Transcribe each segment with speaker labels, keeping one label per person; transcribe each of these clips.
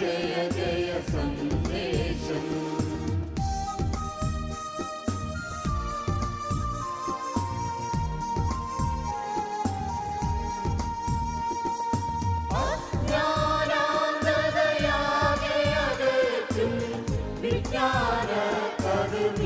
Speaker 1: जय जय सन्देशम् ज्ञानपरमेशम्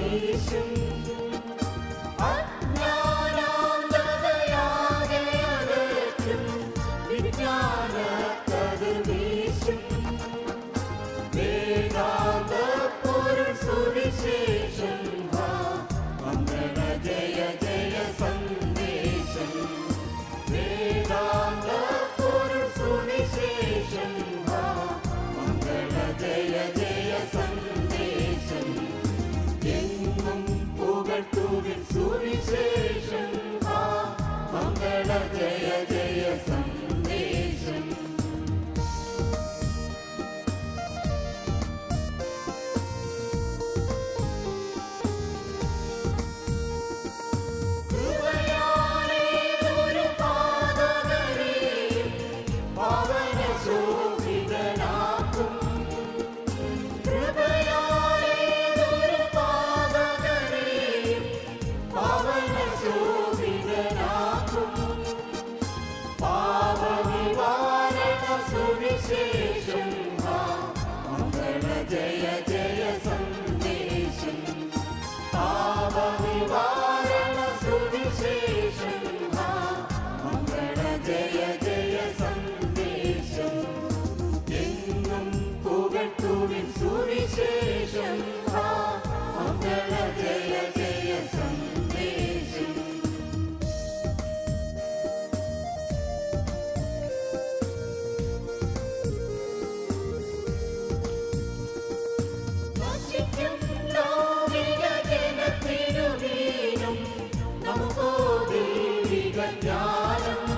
Speaker 1: Hallelujah.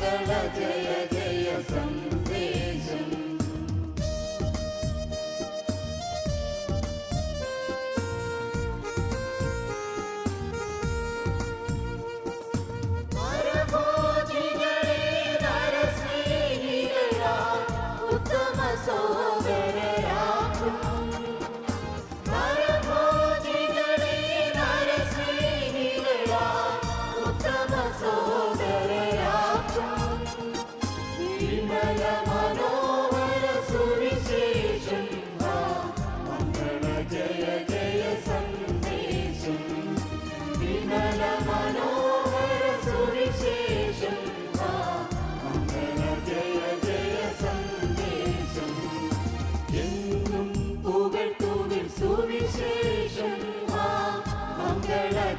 Speaker 1: जय जय जय जय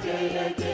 Speaker 1: day, day, day.